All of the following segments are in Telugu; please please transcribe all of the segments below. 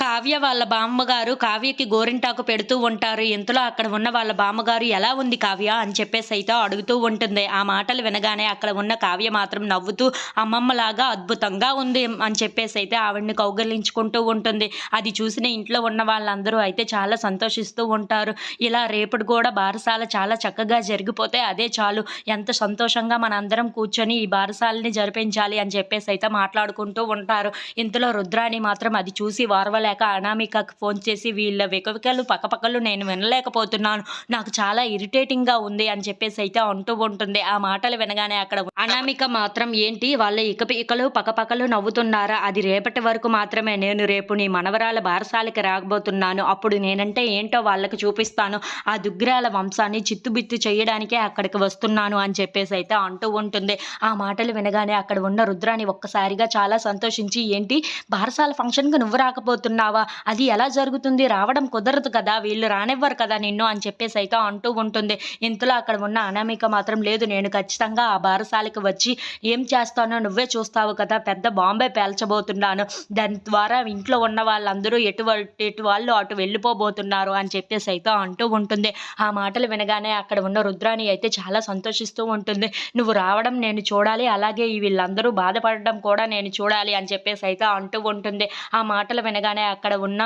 కావ్య వాళ్ళ బామ్మగారు కావ్యకి గోరింటాకు పెడుతూ ఉంటారు. ఇంతలో అక్కడ ఉన్న వాళ్ళ బామ్మగారు ఎలా ఉంది కావ్య? అని చెప్పేసి అయితే అడుగుతూ ఉంటుంది. ఆ మాటలు వినగానే అక్కడ ఉన్న కావ్య మాత్రం నవ్వుతూ అమ్మమ్మలాగా అద్భుతంగా ఉంది అని చెప్పేసి అయితే ఆవిడ్ని కౌగలించుకుంటూ ఉంటుంది. అది చూసిన ఇంట్లో ఉన్న వాళ్ళందరూ అయితే చాలా సంతోషిస్తూ ఉంటారు. ఇలా రేపటి కూడా బారసాల చాలా చక్కగా జరిగిపోతే అదే చాలు. ఎంత సంతోషంగా మనందరం కూర్చొని ఈ బారసాలని జరిపించాలి అని చెప్పేసి అయితే మాట్లాడుకుంటూ ఉంటారు. ఇంతలో రుద్రాణి మాత్రం అది చూసి లేక అనామికకు ఫోన్ చేసి వీళ్ళ వికవికలు పక్కపక్కలు నేను వినలేకపోతున్నాను. నాకు చాలా ఇరిటేటింగ్గా ఉంది అని చెప్పేసి అయితే అంటూ ఉంటుంది. ఆ మాటలు వినగానే అక్కడ అనామిక మాత్రం ఏంటి? వాళ్ళ ఇకపికలు పక్కపక్కలు నవ్వుతున్నారా? అది రేపటి వరకు మాత్రమే. నేను రేపు నీ మనవరాల బారసాలకి రాకపోతున్నాను అప్పుడు నేనంటే ఏంటో వాళ్ళకి చూపిస్తాను. ఆ దుగ్గిరాల వంశాన్ని చిత్తుబిత్తు చేయడానికే అక్కడికి వస్తున్నాను అని చెప్పేసి అయితే అంటూ ఉంటుంది. ఆ మాటలు వినగానే అక్కడ ఉన్న రుద్రాని ఒక్కసారిగా చాలా సంతోషించి ఏంటి? బారసాల ఫంక్షన్కి నువ్వు రాకపోతున్నావా. అది ఎలా జరుగుతుంది? రావడం కుదరదు కదా. వీళ్ళు రానివ్వరు కదా నిన్ను అని చెప్పేసి అయితే అంటూ ఉంటుంది. ఇంతలో అక్కడ ఉన్న అనామిక మాత్రం లేదు నేను ఖచ్చితంగా ఆ బారసాలకి వచ్చి ఏం చేస్తానో నువ్వే చూస్తావు కదా. పెద్ద బాంబే పేల్చబోతున్నాను. దాని ద్వారా ఇంట్లో ఉన్న వాళ్ళందరూ ఎటు ఎటు వాళ్ళు అటు వెళ్ళిపోబోతున్నారు అని చెప్పేసి అయితే అంటూ ఉంటుంది. ఆ మాటలు వినగానే అక్కడ ఉన్న రుద్రాణి అయితే చాలా సంతోషిస్తూ ఉంటుంది. నువ్వు రావడం నేను చూడాలి అలాగే ఈ వీళ్ళందరూ బాధపడడం కూడా నేను చూడాలి అని చెప్పేసి అయితే అంటూ ఉంటుంది. ఆ మాటలు వినగానే అక్కడ ఉన్న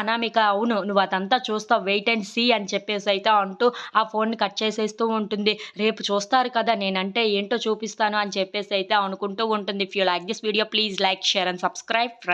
అనామిక అవును నువ్వు అదంతా చూస్తావు వెయిట్ అండ్ సీ అని చెప్పేసి అయితే అంటూ ఆ ఫోన్ని కట్ చేసేస్తూ ఉంటుంది. రేపు చూస్తారు కదా నేనంటే ఏంటో చూపిస్తాను అని చెప్పేసి అయితే అనుకుంటూ ఉంటుంది. If you like this video please like share and subscribe friends